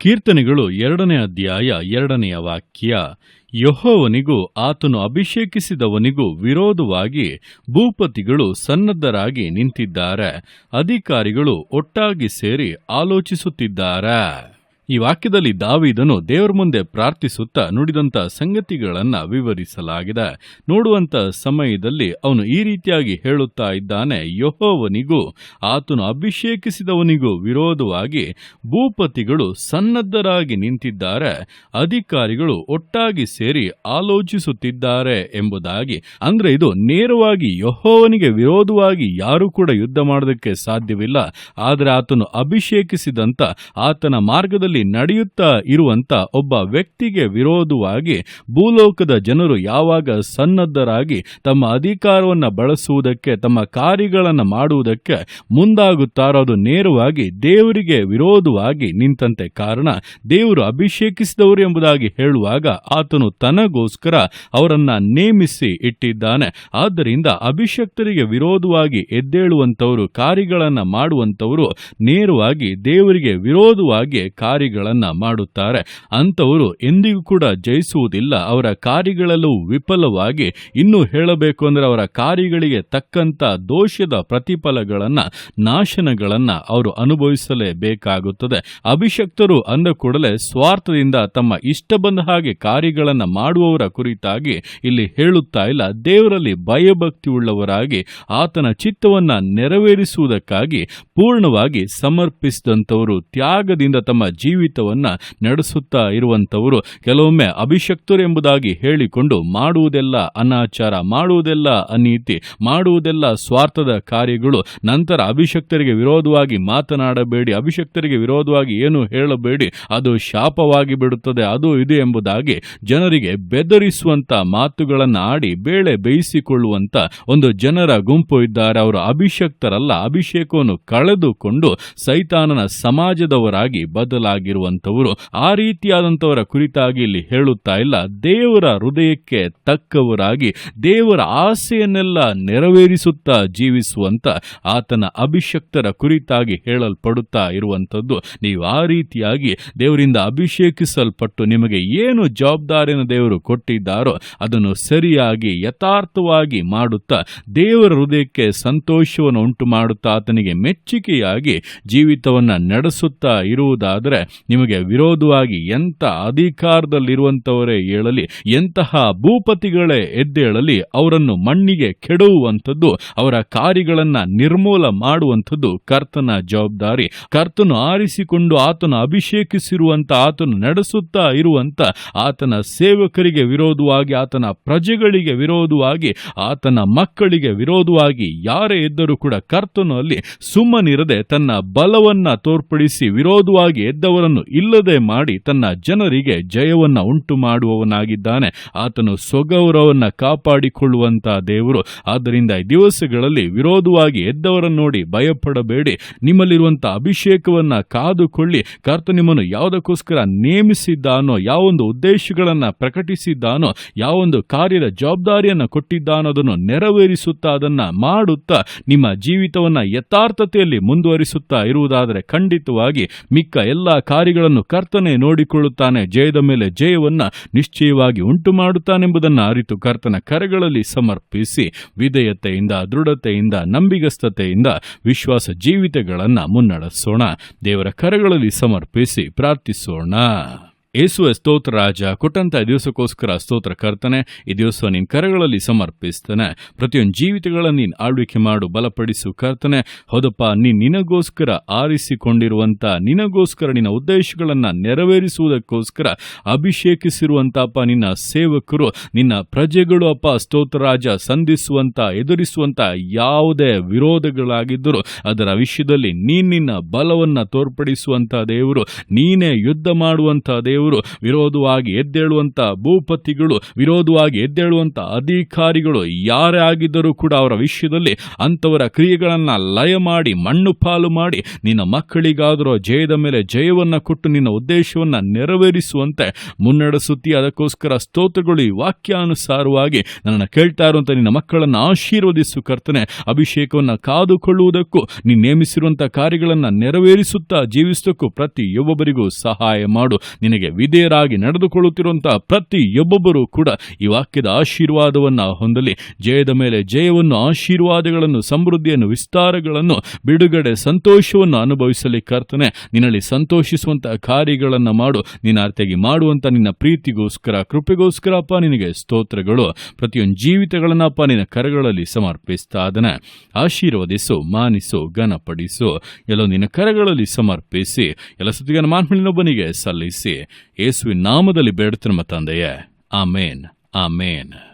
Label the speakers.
Speaker 1: ಕೀರ್ತನೆಗಳು ಎರಡನೇ ಅಧ್ಯಾಯ ಎರಡನೆಯ ವಾಕ್ಯ. ಯಹೋವನಿಗೂ ಆತನು ಅಭಿಷೇಕಿಸಿದವನಿಗೂ ವಿರೋಧವಾಗಿ ಭೂಪತಿಗಳು ಸನ್ನದ್ಧರಾಗಿ ನಿಂತಿದ್ದಾರೆ. ಅಧಿಕಾರಿಗಳು ಒಟ್ಟಾಗಿ ಸೇರಿ ಆಲೋಚಿಸುತ್ತಿದ್ದಾರೆ. ಈ ವಾಕ್ಯದಲ್ಲಿ ದಾವಿದನು ದೇವರ ಮುಂದೆ ಪ್ರಾರ್ಥಿಸುತ್ತಾ ನುಡಿದಂತ ಸಂಗತಿಗಳನ್ನ ವಿವರಿಸಲಾಗಿದೆ. ನೋಡುವಂತ ಸಮಯದಲ್ಲಿ ಅವನು ಈ ರೀತಿಯಾಗಿ ಹೇಳುತ್ತಾ ಇದ್ದಾನೆ, ಯಹೋವನಿಗೂ, ಆತನು ಅಭಿಷೇಕಿಸಿದವನಿಗೂ ವಿರೋಧವಾಗಿ ಭೂಪತಿಗಳು ಸನ್ನದ್ಧರಾಗಿ ನಿಂತಿದ್ದಾರೆ, ಅಧಿಕಾರಿಗಳು ಒಟ್ಟಾಗಿ ಸೇರಿ ಆಲೋಚಿಸುತ್ತಿದ್ದಾರೆ ಎಂಬುದಾಗಿ, ಅಂದ್ರೆ ಇದು ನೇರವಾಗಿ ಯಹೋವನಿಗೆ ವಿರೋಧವಾಗಿ ಯಾರೂ ಕೂಡ ಯುದ್ಧ ಮಾಡೋದಕ್ಕೆ ಸಾಧ್ಯವಿಲ್ಲ, ಆದರೆ ಆತನು ಅಭಿಷೇಕಿಸಿದಂತ ಆತನ ಮಾರ್ಗದಲ್ಲಿ ನಡೆಯುತ್ತಾ ಇರುವಂತ ಒಬ್ಬ ವ್ಯಕ್ತಿಗೆ ವಿರೋಧವಾಗಿ ಭೂಲೋಕದ ಜನರು ಯಾವಾಗ ಸನ್ನದ್ಧರಾಗಿ ತಮ್ಮ ಅಧಿಕಾರವನ್ನು ಬಳಸುವುದಕ್ಕೆ, ತಮ್ಮ ಕಾರ್ಯಗಳನ್ನು ಮಾಡುವುದಕ್ಕೆ ಮುಂದಾಗುತ್ತಾರೋ ಅದು ನೇರವಾಗಿ ದೇವರಿಗೆ ವಿರೋಧವಾಗಿ ನಿಂತಂತೆ ಕಾರಣ ದೇವರು ಅಭಿಷೇಕಿಸಿದವರು ಎಂಬುದಾಗಿ ಹೇಳುವಾಗ ಆತನು ತನಗೋಸ್ಕರ ಅವರನ್ನ ನೇಮಿಸಿ ಇಟ್ಟಿದ್ದಾನೆ. ಆದ್ದರಿಂದ ಅಭಿಷಕ್ತರಿಗೆ ವಿರೋಧವಾಗಿ ಎದ್ದೇಳುವಂತವರು ಕಾರ್ಯಗಳನ್ನು ಮಾಡುವಂತವರು ನೇರವಾಗಿ ದೇವರಿಗೆ ವಿರೋಧವಾಗಿ ಕಾರ್ಯಗಳನ್ನ ಮಾಡುತ್ತಾರೆ. ಅಂತವರು ಎಂದಿಗೂ ಕೂಡ ಜಯಿಸುವುದಿಲ್ಲ. ಅವರ ಕಾರ್ಯಗಳಲ್ಲೂ ವಿಫಲವಾಗಿ ಇನ್ನೂ ಹೇಳಬೇಕು ಅಂದ್ರೆ ಅವರ ಕಾರ್ಯಗಳಿಗೆ ತಕ್ಕಂತ ದೋಷದ ಪ್ರತಿಫಲಗಳನ್ನು, ನಾಶನಗಳನ್ನು ಅವರು ಅನುಭವಿಸಲೇಬೇಕಾಗುತ್ತದೆ. ಅಭಿಷಕ್ತರು ಅಂದ ಕೂಡಲೇ ಸ್ವಾರ್ಥದಿಂದ ತಮ್ಮ ಇಷ್ಟ ಬಂದ ಹಾಗೆ ಕಾರ್ಯಗಳನ್ನು ಮಾಡುವವರ ಕುರಿತಾಗಿ ಇಲ್ಲಿ ಹೇಳುತ್ತಾ ಇಲ್ಲ. ದೇವರಲ್ಲಿ ಭಯಭಕ್ತಿ ಉಳ್ಳವರಾಗಿ ಆತನ ಚಿತ್ತವನ್ನು ನೆರವೇರಿಸುವುದಕ್ಕಾಗಿ ಪೂರ್ಣವಾಗಿ ಸಮರ್ಪಿಸಿದಂಥವರು ತ್ಯಾಗದಿಂದ ತಮ್ಮ ಜೀವಿತವನ್ನ ನಡೆಸುತ್ತಾ ಇರುವಂತವರು ಕೆಲವೊಮ್ಮೆ ಅಭಿಷಕ್ತರು ಎಂಬುದಾಗಿ ಹೇಳಿಕೊಂಡು ಮಾಡುವುದೆಲ್ಲ ಅನಾಚಾರ, ಮಾಡುವುದೆಲ್ಲ ಅನೀತಿ, ಮಾಡುವುದೆಲ್ಲ ಸ್ವಾರ್ಥದ ಕಾರ್ಯಗಳು ನಂತರ ಅಭಿಷಕ್ತರಿಗೆ ವಿರೋಧವಾಗಿ ಮಾತನಾಡಬೇಡಿ, ಅಭಿಷಕ್ತರಿಗೆ ವಿರೋಧವಾಗಿ ಏನು ಹೇಳಬೇಡಿ, ಅದು ಶಾಪವಾಗಿ ಬಿಡುತ್ತದೆ, ಅದು ಇದು ಎಂಬುದಾಗಿ ಜನರಿಗೆ ಬೆದರಿಸುವಂತ ಮಾತುಗಳನ್ನು ಆಡಿ ಬೇಳೆ ಬೇಯಿಸಿಕೊಳ್ಳುವಂತ ಒಂದು ಜನರ ಗುಂಪು ಇದ್ದಾರೆ. ಅವರು ಅಭಿಷಕ್ತರಲ್ಲ, ಅಭಿಷೇಕವನ್ನು ಕಳೆದುಕೊಂಡು ಸೈತಾನನ ಸಮಾಜದವರಾಗಿ ಬದಲಾಗಿರುವಂತವರು ಆ ರೀತಿಯಾದಂಥವರ ಕುರಿತಾಗಿ ಇಲ್ಲಿ ಹೇಳುತ್ತಾ ಇಲ್ಲ. ದೇವರ ಹೃದಯಕ್ಕೆ ತಕ್ಕವರಾಗಿ ದೇವರ ಆಸೆಯನ್ನೆಲ್ಲ ನೆರವೇರಿಸುತ್ತಾ ಜೀವಿಸುವಂತ ಆತನ ಅಭಿಷಕ್ತರ ಕುರಿತಾಗಿ ಹೇಳಲ್ಪಡುತ್ತಾ ಇರುವಂಥದ್ದು. ನೀವು ಆ ರೀತಿಯಾಗಿ ದೇವರಿಂದ ಅಭಿಷೇಕಿಸಲ್ಪಟ್ಟು ನಿಮಗೆ ಏನು ಜವಾಬ್ದಾರಿಯನ್ನು ದೇವರು ಕೊಟ್ಟಿದ್ದಾರೋ ಅದನ್ನು ಸರಿಯಾಗಿ, ಯಥಾರ್ಥವಾಗಿ ಮಾಡುತ್ತಾ ದೇವರ ಹೃದಯಕ್ಕೆ ಸಂತೋಷವನ್ನು ಉಂಟು ಮಾಡುತ್ತಾ ಆತನಿಗೆ ಮೆಚ್ಚುಗೆಯಾಗಿ ಜೀವಿತವನ್ನು ನಡೆಸುತ್ತಾ ಇರುವುದಾದರೆ ನಿಮಗೆ ವಿರೋಧವಾಗಿ ಎಂಥ ಅಧಿಕಾರದಲ್ಲಿರುವಂತವರೇ ಹೇಳಲಿ, ಎಂತಹ ಭೂಪತಿಗಳೇ ಎದ್ದೇಳಲಿ, ಅವರನ್ನು ಮಣ್ಣಿಗೆ ಕೆಡುವಂಥದ್ದು ಅವರ ಕಾರ್ಯಗಳನ್ನು ನಿರ್ಮೂಲ ಮಾಡುವಂಥದ್ದು ಕರ್ತನ ಜವಾಬ್ದಾರಿ. ಕರ್ತನು ಆರಿಸಿಕೊಂಡು ಆತನು ಅಭಿಷೇಕಿಸಿರುವಂಥ, ಆತನು ನಡೆಸುತ್ತಾ ಇರುವಂತ ಆತನ ಸೇವಕರಿಗೆ ವಿರೋಧವಾಗಿ, ಆತನ ಪ್ರಜೆಗಳಿಗೆ ವಿರೋಧವಾಗಿ, ಆತನ ಮಕ್ಕಳಿಗೆ ವಿರೋಧವಾಗಿ ಯಾರೇ ಇದ್ದರೂ ಕೂಡ ಕರ್ತನು ಅಲ್ಲಿ ಸುಮ್ಮನಿರದೆ ತನ್ನ ಬಲವನ್ನ ತೋರ್ಪಡಿಸಿ ವಿರೋಧವಾಗಿ ಎದ್ದವರನ್ನು ಇಲ್ಲದೆ ಮಾಡಿ ತನ್ನ ಜನರಿಗೆ ಜಯವನ್ನ ಉಂಟು ಮಾಡುವವನಾಗಿದ್ದಾನೆ ಆತನು ಸ್ವಗೌರವನ್ನು ಕಾಪಾಡಿಕೊಳ್ಳುವಂತಹ ದೇವರು. ಆದ್ದರಿಂದ ದಿವಸಗಳಲ್ಲಿ ವಿರೋಧವಾಗಿ ಎದ್ದವರನ್ನು ನೋಡಿ ಭಯಪಡಬೇಡಿ. ನಿಮ್ಮಲ್ಲಿರುವಂತಹ ಅಭಿಷೇಕವನ್ನು ಕಾದುಕೊಳ್ಳಿ. ಕರ್ತ ನಿಮ್ಮನ್ನು ಯಾವುದಕ್ಕೋಸ್ಕರ ನೇಮಿಸಿದ್ದಾನೋ, ಯಾವೊಂದು ಉದ್ದೇಶಗಳನ್ನ ಪ್ರಕಟಿಸಿದ್ದಾನೋ, ಯಾವೊಂದು ಕಾರ್ಯದ ಜವಾಬ್ದಾರಿಯನ್ನ ಕೊಟ್ಟಿದ್ದಾನೋ ಅದನ್ನು ನೆರವೇರಿಸುತ್ತಾ ಅದನ್ನು ಮಾಡುತ್ತಾ ನಿಮ್ಮ ಜೀವಿತವನ್ನ ಯಥಾರ್ಥತೆಯಲ್ಲಿ ಮುಂದುವರಿಸುತ್ತಾ ಇರುವುದಾದರೆ ಖಂಡಿತವಾಗಿ ಮಿಕ್ಕ ಎಲ್ಲ ಕಾರ್ಯಗಳನ್ನು ಕರ್ತನೆ ನೋಡಿಕೊಳ್ಳುತ್ತಾನೆ, ಜಯದ ಮೇಲೆ ಜಯವನ್ನು ನಿಶ್ಚಯವಾಗಿ ಉಂಟು ಮಾಡುತ್ತಾನೆಂಬುದನ್ನು ಅರಿತು ಕರ್ತನ ಕರೆಗಳಲ್ಲಿ ಸಮರ್ಪಿಸಿ, ವಿಧೇಯತೆಯಿಂದ, ದೃಢತೆಯಿಂದ, ನಂಬಿಗಸ್ತತೆಯಿಂದ ವಿಶ್ವಾಸ ಜೀವಿತಗಳನ್ನು ಮುನ್ನಡೆಸೋಣ, ದೇವರ ಕರೆಗಳಲ್ಲಿ ಸಮರ್ಪಿಸಿ ಪ್ರಾರ್ಥಿಸೋಣ. ಯೇಸುವ ಸ್ತೋತ್ರ ರಾಜ, ಕೊಟ್ಟಂತ ದಿವಸಕ್ಕೋಸ್ಕರ ಸ್ತೋತ್ರ ಕರ್ತನೆ, ಈ ದಿವಸ ನಿನ್ನ ಕರಗಳಲ್ಲಿ ಸಮರ್ಪಿಸ್ತಾನೆ. ಪ್ರತಿಯೊಂದು ಜೀವಿತಗಳನ್ನು ನೀನು ಆಳ್ವಿಕೆ ಮಾಡು, ಬಲಪಡಿಸು ಕರ್ತನೆ. ಹೌದಪ್ಪ ನೀನು ನಿನಗೋಸ್ಕರ ಆರಿಸಿಕೊಂಡಿರುವಂತ, ನಿನಗೋಸ್ಕರ ನಿನ್ನ ಉದ್ದೇಶಗಳನ್ನು ನೆರವೇರಿಸುವುದಕ್ಕೋಸ್ಕರ ಅಭಿಷೇಕಿಸಿರುವಂತಪ್ಪ ನಿನ್ನ ಸೇವಕರು, ನಿನ್ನ ಪ್ರಜೆಗಳು ಅಪ್ಪ. ಸ್ತೋತ್ರ ರಾಜ, ಸಂಧಿಸುವಂತ, ಎದುರಿಸುವಂತ ಯಾವುದೇ ವಿರೋಧಗಳಾಗಿದ್ದರೂ, ಅದರ ವಿಷಯದಲ್ಲಿ ನೀನ್ ನಿನ್ನ ಬಲವನ್ನ ತೋರ್ಪಡಿಸುವಂತ ದೇವರು, ನೀನೇ ಯುದ್ಧ ಮಾಡುವಂತ ದೇವರು. ದೇವರು ವಿರೋಧವಾಗಿ ಎದ್ದೇಳುವಂತ ಭೂಪತಿಗಳು, ವಿರೋಧವಾಗಿ ಎದ್ದೇಳುವಂತ ಅಧಿಕಾರಿಗಳು ಯಾರೇ ಆಗಿದ್ದರೂ ಕೂಡ ಅವರ ವಿಷಯದಲ್ಲಿ ಅಂಥವರ ಕ್ರಿಯೆಗಳನ್ನು ಲಯ ಮಾಡಿ, ಮಣ್ಣು ಪಾಲು ಮಾಡಿ, ನಿನ್ನ ಮಕ್ಕಳಿಗಾದರೂ ಜಯದ ಮೇಲೆ ಜಯವನ್ನು ಕೊಟ್ಟು ನಿನ್ನ ಉದ್ದೇಶವನ್ನ ನೆರವೇರಿಸುವಂತೆ ಮುನ್ನಡೆಸುತ್ತಿ ಅದಕ್ಕೋಸ್ಕರ ಸ್ತೋತ್ರಗಳು ಈ ವಾಕ್ಯಾನುಸಾರವಾಗಿ ನನ್ನನ್ನು ಕೇಳ್ತಾ ಇರುವಂಥ ನಿನ್ನ ಮಕ್ಕಳನ್ನು ಆಶೀರ್ವದಿಸು ಕರ್ತನೆ. ಅಭಿಷೇಕವನ್ನು ಕಾದುಕೊಳ್ಳುವುದಕ್ಕೂ ನೀನು ನೇಮಿಸಿರುವಂಥ ಕಾರ್ಯಗಳನ್ನು ನೆರವೇರಿಸುತ್ತಾ ಜೀವಿಸುವುದಕ್ಕೂ ಪ್ರತಿಯೊಬ್ಬರಿಗೂ ಸಹಾಯ ಮಾಡು. ನಿನಗೆ ವಿಧೇಯರಾಗಿ ನಡೆದುಕೊಳ್ಳುತ್ತಿರುವಂತಹ ಪ್ರತಿಯೊಬ್ಬೊಬ್ಬರೂ ಕೂಡ ಈ ವಾಕ್ಯದ ಆಶೀರ್ವಾದವನ್ನು ಹೊಂದಲಿ. ಜಯದ ಮೇಲೆ ಜಯವನ್ನು, ಆಶೀರ್ವಾದಗಳನ್ನು, ಸಮೃದ್ಧಿಯನ್ನು, ವಿಸ್ತಾರಗಳನ್ನು, ಬಿಡುಗಡೆ ಸಂತೋಷವನ್ನು ಅನುಭವಿಸಲಿ ಕರ್ತನೆ. ನಿನ್ನಲ್ಲಿ ಸಂತೋಷಿಸುವಂತಹ ಕಾರ್ಯಗಳನ್ನು ಮಾಡು. ನಿನ್ನ ಅರ್ಥೆಗೆ ಮಾಡುವಂತ ನಿನ್ನ ಪ್ರೀತಿಗೋಸ್ಕರ ಕೃಪೆಗೋಸ್ಕರ ಅಪ್ಪ ನಿನಗೆ ಸ್ತೋತ್ರಗಳು. ಪ್ರತಿಯೊಂದು ಜೀವಿತಗಳನ್ನಪ್ಪ ನಿನ್ನ ಕರಗಳಲ್ಲಿ ಸಮರ್ಪಿಸ್ತಾ ಆಶೀರ್ವದಿಸು, ಮಾನಿಸು, ಘನಪಡಿಸು. ಎಲ್ಲೋ ನಿನ್ನ ಕರಗಳಲ್ಲಿ ಸಮರ್ಪಿಸಿ, ಎಲ್ಲ ಸುದ್ದಿಗನ ಮಾನ್ಮಳಿನೊಬ್ಬನಿಗೆ ಸಲ್ಲಿಸಿ. இயேசுவின் நாமதல் இப்போ எடுத்துரும தந்தைய. ஆமேன். ஆமேன்.